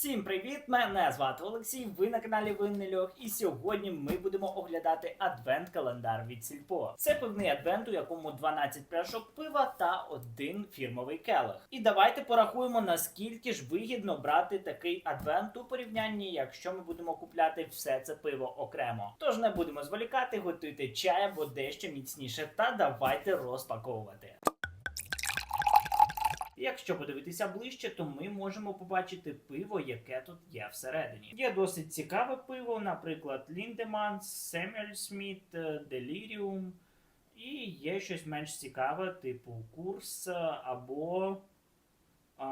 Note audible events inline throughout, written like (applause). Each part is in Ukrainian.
Всім привіт! Мене звати Олексій. Ви на каналі Винний Льох. І сьогодні ми будемо оглядати адвент-календар від Сільпо. Це пивний адвент, у якому 12 пляшок пива та один фірмовий келих. І давайте порахуємо, наскільки ж вигідно брати такий адвент у порівнянні, якщо ми будемо купляти все це пиво окремо. Тож не будемо зволікати, готуйте чай або дещо міцніше, та давайте розпаковувати. Якщо подивитися ближче, то ми можемо побачити пиво, яке тут є всередині. Є досить цікаве пиво, наприклад, Samuel Smith, е, Delirium. І є щось менш цікаве, типу курс е, або. А,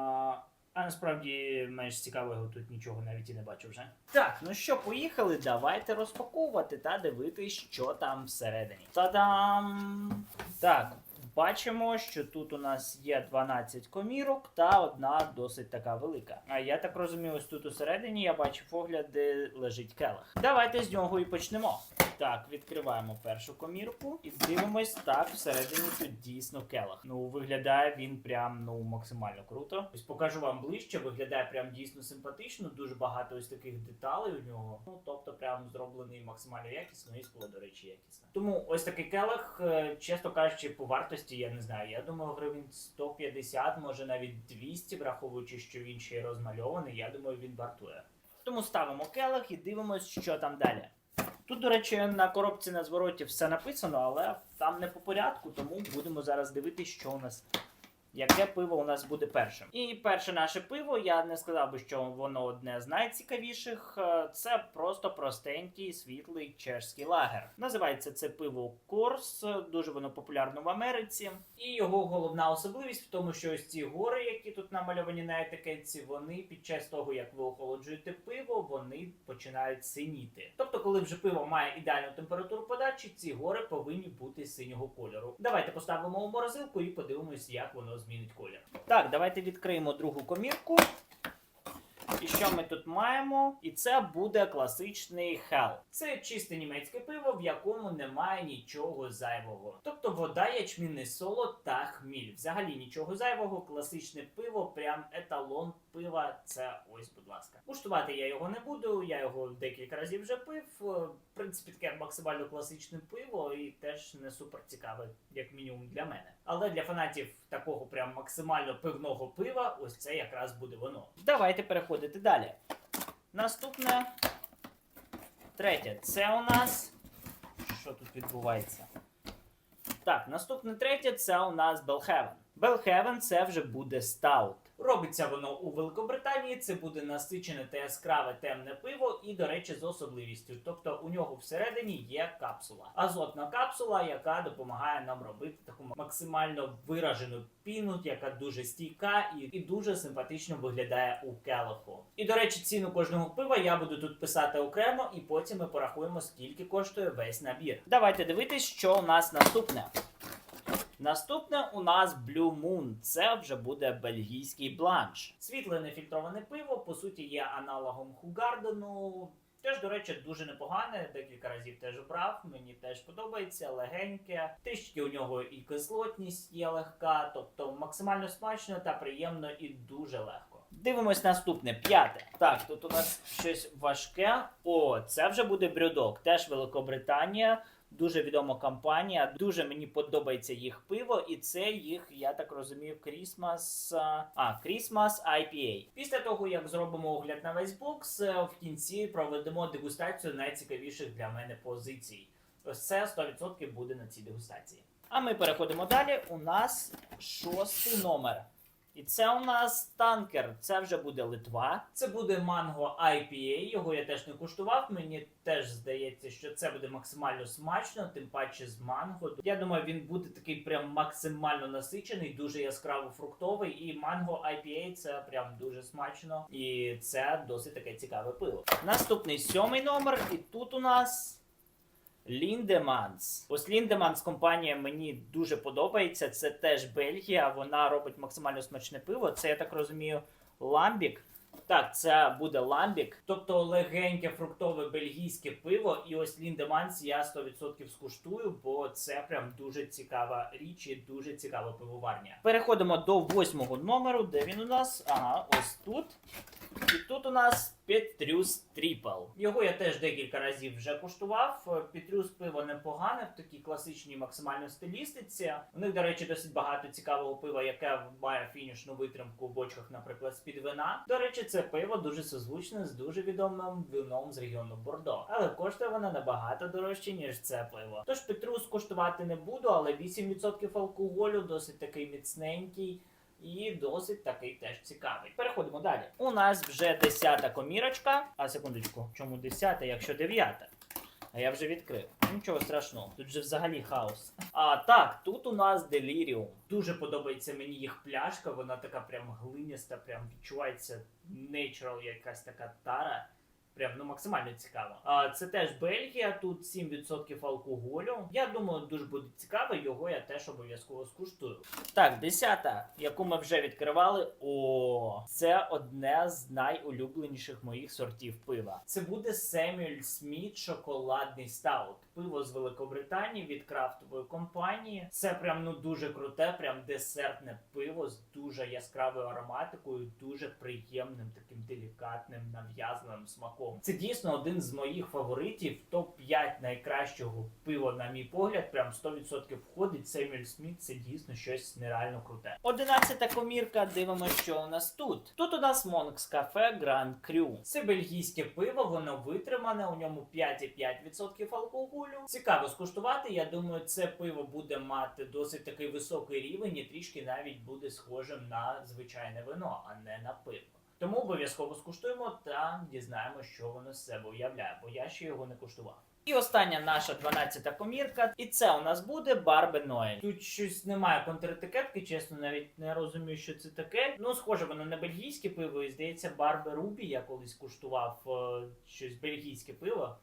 а насправді менш цікавого тут нічого навіть і не бачу вже. Так, ну що, поїхали, давайте розпаковувати та дивитись, що там всередині. Та-дам! Так, Бачимо, що тут у нас є 12 комірок та одна досить така велика. А я так розумію, ось тут усередині я бачив огляд, де лежить келих. Давайте з нього і почнемо. Так, відкриваємо першу комірку і дивимось, так, всередині тут дійсно келих. Ну, виглядає він прям ну максимально круто. Ось покажу вам ближче, виглядає прям дійсно симпатично, дуже багато ось таких деталей у нього. Ну, тобто, прям зроблений максимально якісно і скло, до речі, якісно. Тому ось такий келих, е, чесно кажучи, по вартості, я не знаю. Я думаю, гривень 150, може навіть 200, враховуючи, що він ще й розмальований. Я думаю, він вартує. Тому ставимо келих і дивимось, що там далі. Тут, до речі, на коробці на звороті все написано, але там не по порядку, тому будемо зараз дивитися, що у нас. Яке пиво у нас буде першим? І перше наше пиво, я не сказав би, що воно одне з найцікавіших. Е, Це просто простенький світлий чешський лагер. Називається це пиво Корс, дуже воно популярно в Америці. І його головна особливість в тому, що ось ці гори, які тут намальовані на етикетці, вони під час того, як ви охолоджуєте пиво, вони починають синіти. Тобто, коли вже пиво має ідеальну температуру подачі, ці гори повинні бути синього кольору. Давайте поставимо у морозилку і подивимось, як воно змінить колір. Так, давайте відкриємо другу комірку. І що ми тут маємо? І це буде класичний хел. Це чисте німецьке пиво, в якому немає нічого зайвого. Тобто вода, ячмінний солод та хміль. Взагалі нічого зайвого, класичне пиво, прям еталон пива. Це ось, будь ласка. Куштувати я його не буду, я його декілька разів вже пив. Е, В принципі, таке максимально класичне пиво і теж не супер цікаве, як мінімум для мене. Але для фанатів такого прям максимально пивного пива, ось це якраз буде воно. Давайте переходити далі. Наступне третє. Це у нас. Що тут відбувається? Так, наступне третє це у нас Белхевен. Белхевен це вже буде стаут. Робиться воно у Великобританії. Це буде насичене та яскраве темне пиво, і, до речі, з особливістю. Тобто у нього всередині є капсула. Азотна капсула, яка допомагає нам робити таку максимально виражену піну, яка дуже стійка і, і дуже симпатично виглядає у келиху. І до речі, ціну кожного пива я буду тут писати окремо, і потім ми порахуємо, скільки коштує весь набір. Давайте дивитись, що у нас наступне. Наступне у нас Blue Moon. Це вже буде бельгійський бланш. Світле нефільтроване пиво, по суті, є аналогом Хугардену. Теж, до речі, дуже непогане. Декілька разів теж брав. Мені теж подобається, легеньке. Трішки у нього і кислотність є легка, тобто максимально смачно та приємно і дуже легко. Дивимось наступне, п'яте. Так, тут у нас щось важке. О, це вже буде брюдок. Теж Великобританія. Дуже відома компанія. Дуже мені подобається їх пиво, і це їх, я так розумію, Christmas... А, Christmas IPA. Після того, як зробимо огляд на весь бокс, е, в кінці проведемо дегустацію найцікавіших для мене позицій. Ось це 100% буде на цій дегустації. А ми переходимо далі. У нас шостий номер. І це у нас танкер. Це вже буде Литва. Це буде манго IPA. Його я теж не куштував. Мені теж здається, що це буде максимально смачно, тим паче з манго. Я думаю, він буде такий прям максимально насичений, дуже яскраво фруктовий. І манго IPA це прям дуже смачно. І це досить таке цікаве пиво. Наступний сьомий номер, і тут у нас. Ліндеманс. Ось Ліндеманс компанія мені дуже подобається. Це теж Бельгія. Вона робить максимально смачне пиво. Це я так розумію, ламбік. Так, це буде ламбік, тобто легеньке фруктове бельгійське пиво. І ось Ліндеманс я 100% скуштую, бо це прям дуже цікава річ і дуже цікава пивоварня. Переходимо до восьмого номеру, де він у нас? Ага, ось тут. І тут у нас Петрюс Тріпл. Його я теж декілька разів вже куштував. Петрюс пиво непогане в такій класичній максимально стилістиці. У них, до речі, досить багато цікавого пива, яке має фінішну витримку в бочках, наприклад, з-під вина. До речі, це пиво дуже созвучне з дуже відомим вином з регіону Бордо. Але коштує воно набагато дорожче, ніж це пиво. Тож Петрус куштувати не буду, але 8% алкоголю, досить такий міцненький. І досить такий теж цікавий. Переходимо далі. У нас вже десята комірочка. А секундочку, чому десята, якщо дев'ята? А я вже відкрив. Нічого страшного, тут же взагалі хаос. А так, тут у нас Delirium. Дуже подобається мені їх пляшка, вона така прям глиняста, прям відчувається natural якась така тара. Прям ну максимально цікаво. А це теж Бельгія, тут 7% алкоголю. Я думаю, дуже буде цікаво, його я теж обов'язково скуштую. Так, десята, яку ми вже відкривали. О, це одне з найулюбленіших моїх сортів пива. Це буде Samuel Smith шоколадний стаут. Пиво з Великобританії від крафтової компанії. Це прям ну дуже круте, прям десертне пиво з дуже яскравою ароматикою, дуже приємним, таким делікатним, нав'язливим смаком. Це дійсно один з моїх фаворитів. Топ 5 найкращого пива, на мій погляд, прям 100% входить. Samuel Smith це дійсно щось нереально круте. Одинадцята комірка. Дивимося, що у нас тут. Тут у нас Monks Cafe Grand Cru. Це бельгійське пиво, воно витримане. У ньому 5,5% алкоголю. Цікаво скуштувати. Я думаю, це пиво буде мати досить такий високий рівень і трішки навіть буде схожим на звичайне вино, а не на пиво. Тому обов'язково скуштуємо та дізнаємо, що воно з себе уявляє, бо я ще його не куштував. І остання наша 12-та комірка, і це у нас буде Барбе Ноель. Тут щось немає контретикетки, чесно, навіть не розумію, що це таке. Ну, схоже, воно на бельгійське пиво, і здається, Барбе Рубі. Я колись куштував е, щось бельгійське пиво.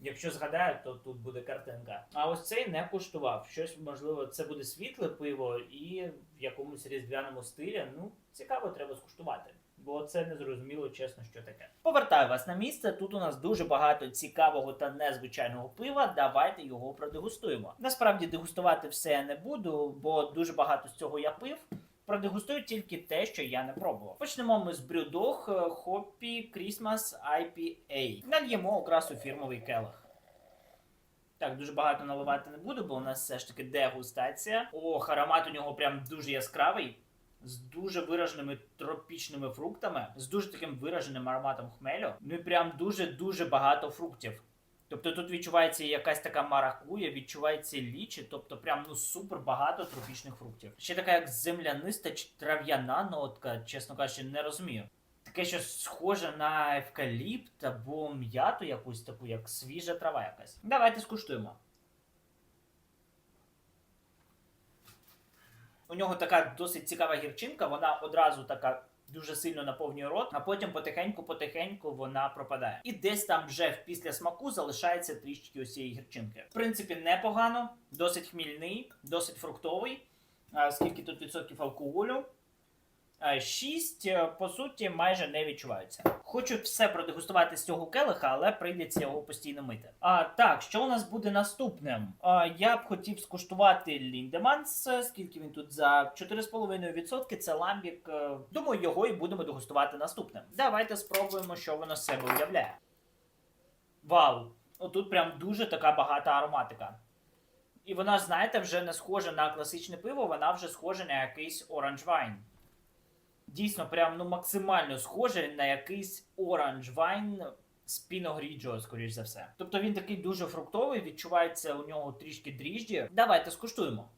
Якщо згадаю, то тут буде картинка. А ось цей не куштував. Щось можливо, це буде світле пиво і в якомусь різдвяному стилі. Ну, цікаво, треба скуштувати. Бо це не зрозуміло, чесно, що таке. Повертаю вас на місце. Тут у нас дуже багато цікавого та незвичайного пива. Давайте його продегустуємо. Насправді дегустувати все я не буду, бо дуже багато з цього я пив. Продегустую тільки те, що я не пробував. Почнемо ми з брюдог Hoppy Christmas IPA. Нальємо окрасу фірмовий келих. Так, дуже багато наливати не буду, бо у нас все ж таки дегустація. Ох, аромат у нього прям дуже яскравий. З дуже вираженими тропічними фруктами, з дуже таким вираженим ароматом хмелю. Ну і прям дуже-дуже багато фруктів. Тобто тут відчувається якась така маракуя, відчувається лічі, тобто прям ну супер багато тропічних фруктів. Ще така як земляниста чи трав'яна нотка, чесно кажучи, не розумію. Таке щось схоже на евкаліпт або м'яту якусь таку, як свіжа трава якась. Давайте скуштуємо. У нього така досить цікава гірчинка, вона одразу така дуже сильно наповнює рот, а потім потихеньку-потихеньку вона пропадає. І десь там вже після смаку залишається трішки усієї гірчинки. В принципі, непогано, досить хмільний, досить фруктовий. А, Скільки тут відсотків алкоголю? 6, по суті, майже не відчуваються. Хочу все продегустувати з цього келиха, але прийдеться його постійно мити. А так, що у нас буде наступним? А, я б хотів скуштувати Ліндеманс, скільки він тут за 4,5%. Це ламбік. Е, Думаю, його і будемо дегустувати наступним. Давайте спробуємо, що воно з себе уявляє. Вау! Отут прям дуже така багата ароматика. І вона, знаєте, вже не схожа на класичне пиво, вона вже схожа на якийсь оранж вайн. Дійсно, прям ну максимально схоже на якийсь оранж вайн з Піногріджо, скоріш за все. Тобто він такий дуже фруктовий, відчувається у нього трішки дріжджі. Давайте скуштуємо.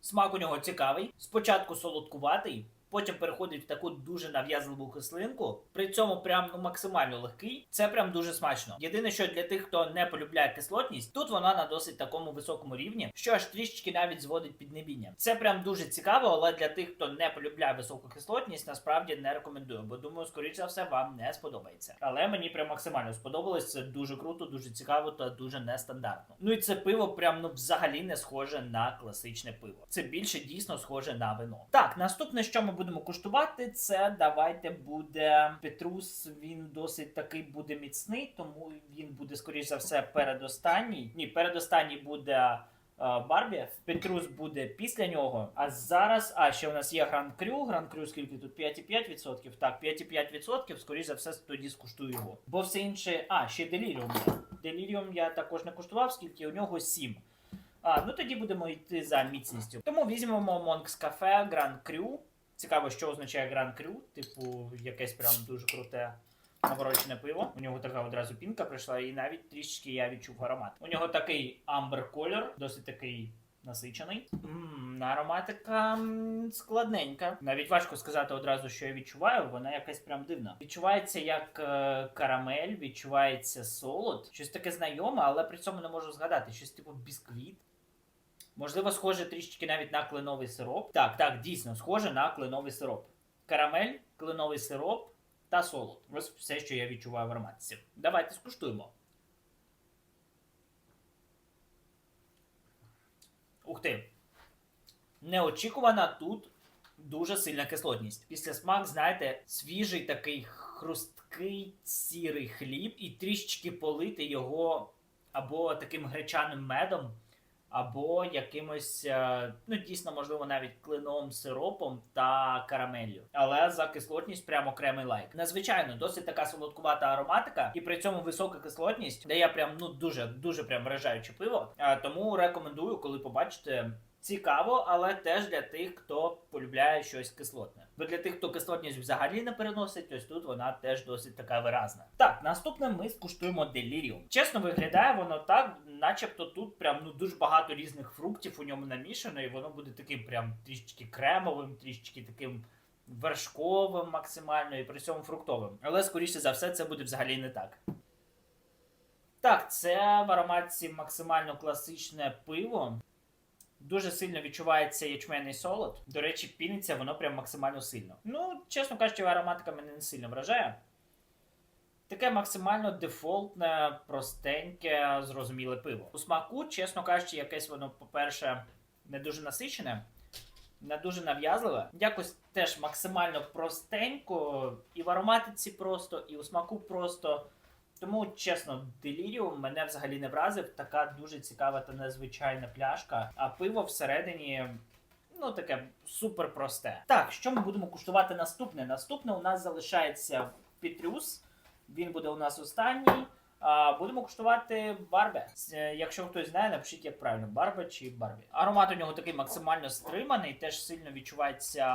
Смак у нього цікавий. Спочатку солодкуватий, потім переходить в таку дуже нав'язливу кислинку. При цьому прям ну максимально легкий. Це прям дуже смачно. Єдине, що для тих, хто не полюбляє кислотність, тут вона на досить такому високому рівні, що аж трішечки навіть зводить піднебіння. Це прям дуже цікаво, але для тих, хто не полюбляє високу кислотність, насправді не рекомендую, бо думаю, скоріш за все вам не сподобається. Але мені прям максимально сподобалось. Це дуже круто, дуже цікаво та дуже нестандартно. Ну і це пиво прям ну взагалі не схоже на класичне пиво. Це більше дійсно схоже на вино. Так, наступне, що ми будемо куштувати, це давайте буде Петрус. Він досить такий буде міцний, тому він буде скоріш за все передостанній. Ні, передостанній буде. е, Барбі. Петрус буде після нього. А зараз, а ще у нас є Гран Крю. Гран Крю скільки тут 5,5%. Так, 5,5%, скоріш за все, тоді скуштую його. Бо все інше. А, ще Деліріум. Деліріум я також не куштував, скільки у нього 7. А, ну тоді будемо йти за міцністю. Тому візьмемо Монкс Кафе Гран Крю. Цікаво, що означає Гран Крю. Типу, якесь прям дуже круте наворочене пиво. У нього така одразу пінка прийшла, і навіть трішечки я відчув аромат. У нього такий амбер кольор, досить такий. Насичений. Мм, ароматика складненька. Навіть важко сказати одразу, що я відчуваю. Вона якась прям дивна. Відчувається як е, карамель, відчувається солод. Щось таке знайоме, але при цьому не можу згадати. Щось типу бісквіт. Можливо, схоже трішечки навіть на кленовий сироп. Так, так, дійсно, схоже на кленовий сироп. Карамель, кленовий сироп та солод. Ось все, що я відчуваю в ароматиці. Давайте скуштуємо. Ух ти. Неочікувана тут дуже сильна кислотність. Після смак, знаєте, свіжий такий хрусткий сірий хліб, і трішечки полити його або таким гречаним медом, або якимось, е, ну дійсно, можливо, навіть кленовим сиропом та карамеллю. Але за кислотність прям окремий лайк. Незвичайно, досить така солодкувата ароматика, і при цьому висока кислотність дає прям ну дуже дуже прям вражаюче пиво. Е, Тому рекомендую, коли побачите. Цікаво, але теж для тих, хто полюбляє щось кислотне. Бо для тих, хто кислотність взагалі не переносить, ось тут вона теж досить така виразна. Так, наступне ми скуштуємо Delirium. Чесно, виглядає воно так, начебто тут прям ну дуже багато різних фруктів у ньому намішано, і воно буде таким прям трішечки кремовим, трішечки таким вершковим максимально, і при цьому фруктовим. Але скоріше за все, це буде взагалі не так. Так, це в ароматці максимально класичне пиво. Дуже сильно відчувається ячменний солод. До речі, піниться воно прям максимально сильно. Ну, чесно кажучи, ароматика мене не сильно вражає. Таке максимально дефолтне, простеньке, зрозуміле пиво. У смаку, чесно кажучи, якесь воно, по-перше, не дуже насичене, не дуже нав'язливе. Якось теж максимально простенько, і в ароматиці просто, і у смаку просто. Тому, чесно, деліріум мене взагалі не вразив. Така дуже цікава та незвичайна пляшка. А пиво всередині, ну таке супер просте. Так, що ми будемо куштувати наступне? Наступне у нас залишається Петрюс. Він буде у нас останній. Будемо куштувати Барбе. Е, Якщо хтось знає, напишіть як правильно, Барбе чи Барбі. Аромат у нього такий максимально стриманий, теж сильно відчувається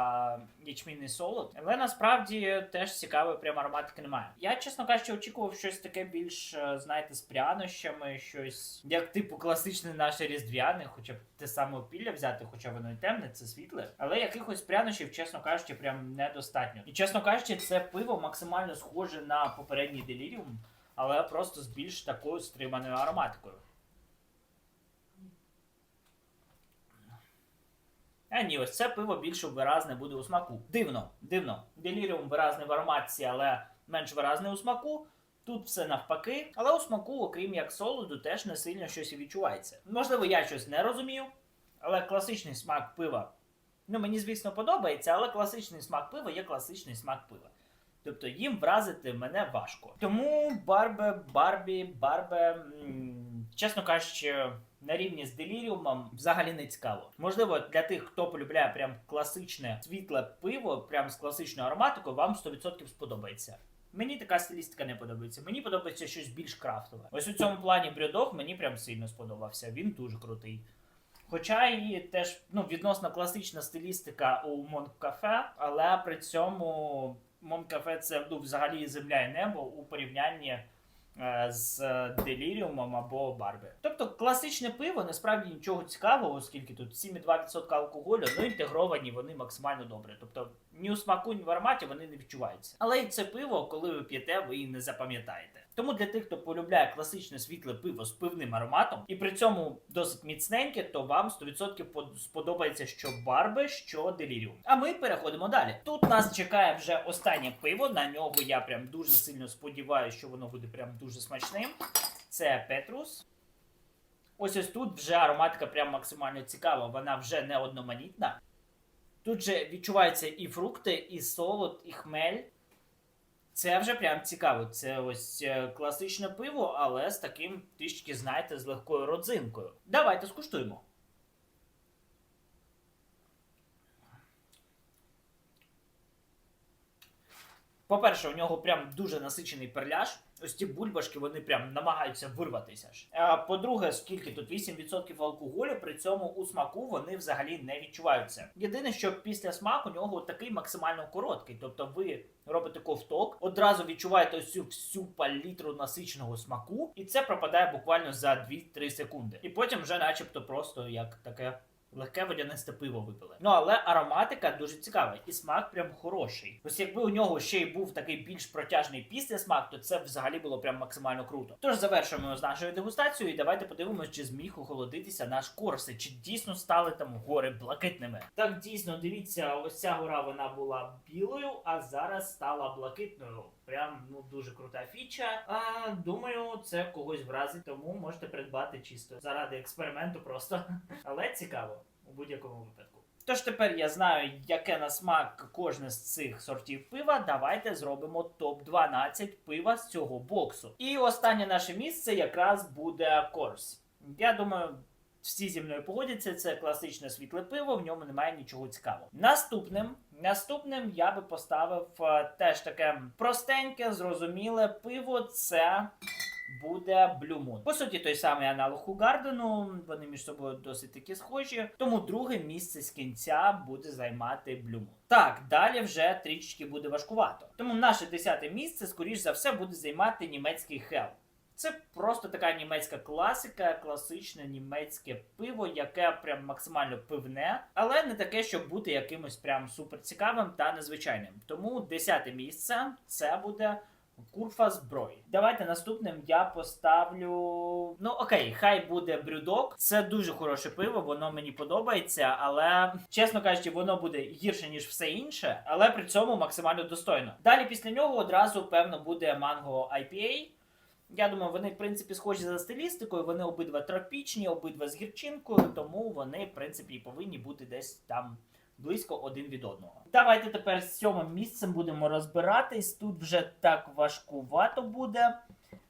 ячмінний солод. Але насправді теж цікавої прям ароматики немає. Я, чесно кажучи, очікував щось таке більш, е, знаєте, з прянощами, щось як типу класичне наше різдвяне, хоча б те саме опілля взяти, хоча воно і темне, це світле. Але якихось прянощів, чесно кажучи, прям недостатньо. І чесно кажучи, це пиво максимально схоже на попередній деліріум але просто з більш такою стриманою ароматикою. А ні, ось це пиво більш виразне буде у смаку. Дивно, дивно. Деліріум виразний в ароматиці, але менш виразний у смаку. Тут все навпаки, але у смаку, окрім як солоду, теж не сильно щось і відчувається. Можливо, я щось не розумію, але класичний смак пива. Ну, мені, звісно, подобається, але класичний смак пива є класичний смак пива. Тобто їм вразити мене важко. Тому Барбе, Барбі, Барбе, чесно кажучи, на рівні з деліріумом взагалі не цікаво. Можливо, для тих, хто полюбляє прям класичне світле пиво, прям з класичною ароматикою, вам 100% сподобається. Мені така стилістика не подобається. Мені подобається щось більш крафтове. Ось у цьому плані брюдог мені прям сильно сподобався. Він дуже крутий. Хоча і теж ну, відносно класична стилістика у Монк Кафе, але при цьому Монкафе це ну, взагалі земля і небо у порівнянні е, з деліріумом або барби. Тобто класичне пиво насправді нічого цікавого, оскільки тут 7,2% алкоголю, ну інтегровані вони максимально добре. Тобто ні у смаку, ні в ароматі вони не відчуваються. Але і це пиво, коли ви п'єте, ви і не запам'ятаєте. Тому для тих, хто полюбляє класичне світле пиво з пивним ароматом, і при цьому досить міцненьке, то вам 100% сподобається що барби, що деліріум. А ми переходимо далі. Тут нас чекає вже останнє пиво. На нього я прям дуже сильно сподіваюся, що воно буде прям дуже смачним. Це Петрус. Ось ось тут вже ароматика прям максимально цікава, вона вже не одноманітна. Тут же відчуваються і фрукти, і солод, і хмель. Це вже прям цікаво. Це ось е, класичне пиво, але з таким трішки, знаєте, з легкою родзинкою. Давайте скуштуємо. По-перше, у нього прям дуже насичений перляж. Ось ті бульбашки, вони прям намагаються вирватися ж. А по-друге, скільки тут 8% алкоголю, при цьому у смаку вони взагалі не відчуваються. Єдине, що після смаку у нього такий максимально короткий. Тобто ви робите ковток, одразу відчуваєте ось цю всю палітру насиченого смаку, і це пропадає буквально за 2-3 секунди. І потім вже, начебто, просто як таке. Легке водянисте пиво випили. Ну але ароматика дуже цікава, і смак прям хороший. Ось якби у нього ще й був такий більш протяжний після смак, то це взагалі було прям максимально круто. Тож завершуємо з нашою дегустацією, і давайте подивимось, чи зміг охолодитися наш корси, чи дійсно стали там гори блакитними. Так дійсно, дивіться, ось ця гора вона була білою, а зараз стала блакитною. Прям ну дуже крута фіча. А думаю, це когось вразить, тому можете придбати чисто заради експерименту, просто (laughs) але цікаво у будь-якому випадку. Тож тепер я знаю, яке на смак кожне з цих сортів пива. Давайте зробимо топ 12 пива з цього боксу. І останнє наше місце якраз буде Корс. Я думаю. Всі зі мною погодяться, це класичне світле пиво, в ньому немає нічого цікавого. Наступним, наступним я би поставив е, теж таке простеньке, зрозуміле пиво. Це буде Blue Moon. По суті, той самий аналог Хугардену, вони між собою досить таки схожі. Тому друге місце з кінця буде займати Blue Moon. Так, далі вже трішечки буде важкувато. Тому наше десяте місце, скоріш за все, буде займати німецький Hell. Це просто така німецька класика, класичне німецьке пиво, яке прям максимально пивне, але не таке, щоб бути якимось прям супер цікавим та незвичайним. Тому десяте місце це буде Курфа зброї. Давайте наступним я поставлю. Ну окей, хай буде брюдок. Це дуже хороше пиво, воно мені подобається, але чесно кажучи, воно буде гірше ніж все інше, але при цьому максимально достойно. Далі після нього одразу певно буде манго IPA. Я думаю, вони в принципі схожі за стилістикою. Вони обидва тропічні, обидва з гірчинкою, тому вони, в принципі, і повинні бути десь там близько один від одного. Давайте тепер з сьомим місцем будемо розбиратись. Тут вже так важкувато буде.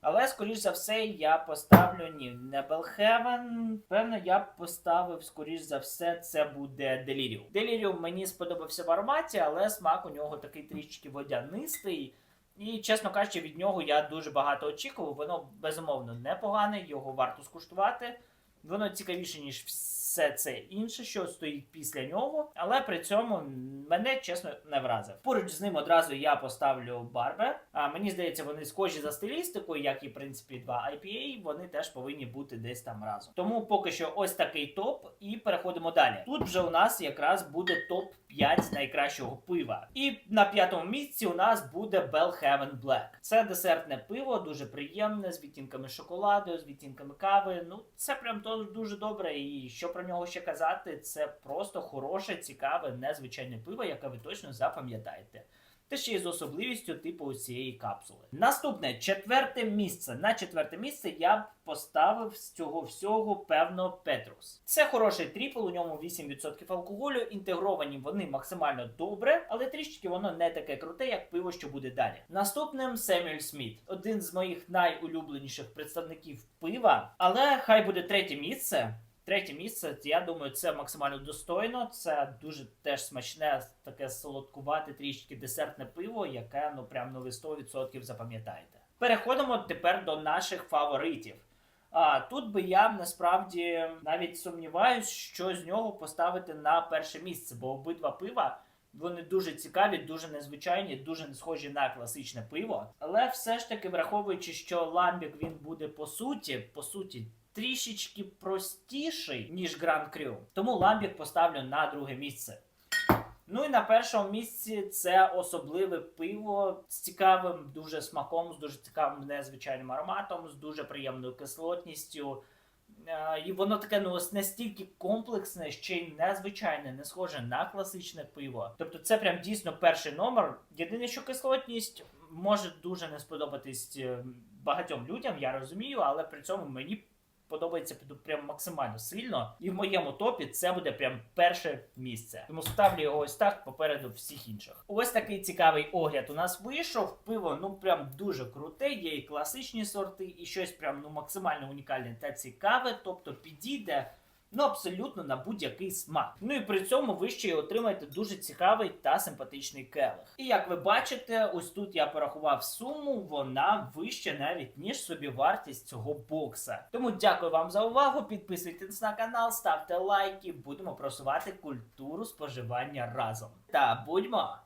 Але, скоріш за все, я поставлю ні, не Белхевен. Певно, я поставив, скоріш за все, це буде Деліріум. Деліріум мені сподобався в ароматі, але смак у нього такий трішки водянистий. І, чесно кажучи, від нього я дуже багато очікував. Воно безумовно непогане, його варто скуштувати. Воно цікавіше, ніж все це інше, що стоїть після нього, але при цьому мене чесно не вразив. Поруч з ним одразу я поставлю Барбе. А мені здається, вони схожі за стилістикою, як і в принципі два IPA, вони теж повинні бути десь там разом. Тому поки що ось такий топ, і переходимо далі. Тут вже у нас якраз буде топ 5 найкращого пива. І на п'ятому місці у нас буде Bellhaven Black. Це десертне пиво, дуже приємне, з відтінками шоколаду, з відтінками кави. Ну, це прям то дуже добре. І що про нього ще казати, це просто хороше, цікаве, незвичайне пиво, яке ви точно запам'ятаєте. Та ще й з особливістю типу цієї капсули. Наступне четверте місце. На четверте місце я б поставив з цього всього певно Петрус. Це хороший тріпл, у ньому 8% алкоголю. Інтегровані вони максимально добре, але трішки воно не таке круте, як пиво, що буде далі. Наступним Семюель Сміт, один з моїх найулюбленіших представників пива, але хай буде третє місце. Третє місце, я думаю, це максимально достойно. Це дуже теж смачне, таке солодкувате, трішки десертне пиво, яке ну прям ну ви 100% запам'ятаєте. Переходимо тепер до наших фаворитів. А тут би я насправді навіть сумніваюсь, що з нього поставити на перше місце, бо обидва пива Вони дуже цікаві, дуже незвичайні, дуже не схожі на класичне пиво. Але все ж таки, враховуючи, що ламбік він буде по суті, по суті. Трішечки простіший, ніж Гранд Крю. Тому ламбік поставлю на друге місце. Ну і на першому місці це особливе пиво з цікавим дуже смаком, з дуже цікавим незвичайним ароматом, з дуже приємною кислотністю. Е, І воно таке ну настільки комплексне, ще й незвичайне, не схоже на класичне пиво. Тобто це прям дійсно перший номер. Єдине, що кислотність може дуже не сподобатись е, багатьом людям, я розумію, але при цьому мені подобається прям максимально сильно. І в моєму топі це буде прям перше місце. Тому ставлю його ось так попереду всіх інших. Ось такий цікавий огляд у нас вийшов. Пиво ну прям дуже круте. Є і класичні сорти, і щось прям ну максимально унікальне та цікаве. Тобто підійде. Ну, абсолютно на будь-який смак. Ну і при цьому ви ще й отримаєте дуже цікавий та симпатичний келих. І як ви бачите, ось тут я порахував суму, вона вища навіть ніж собівартість цього бокса. Тому дякую вам за увагу. Підписуйтесь на канал, ставте лайки, будемо просувати культуру споживання разом. Та будьмо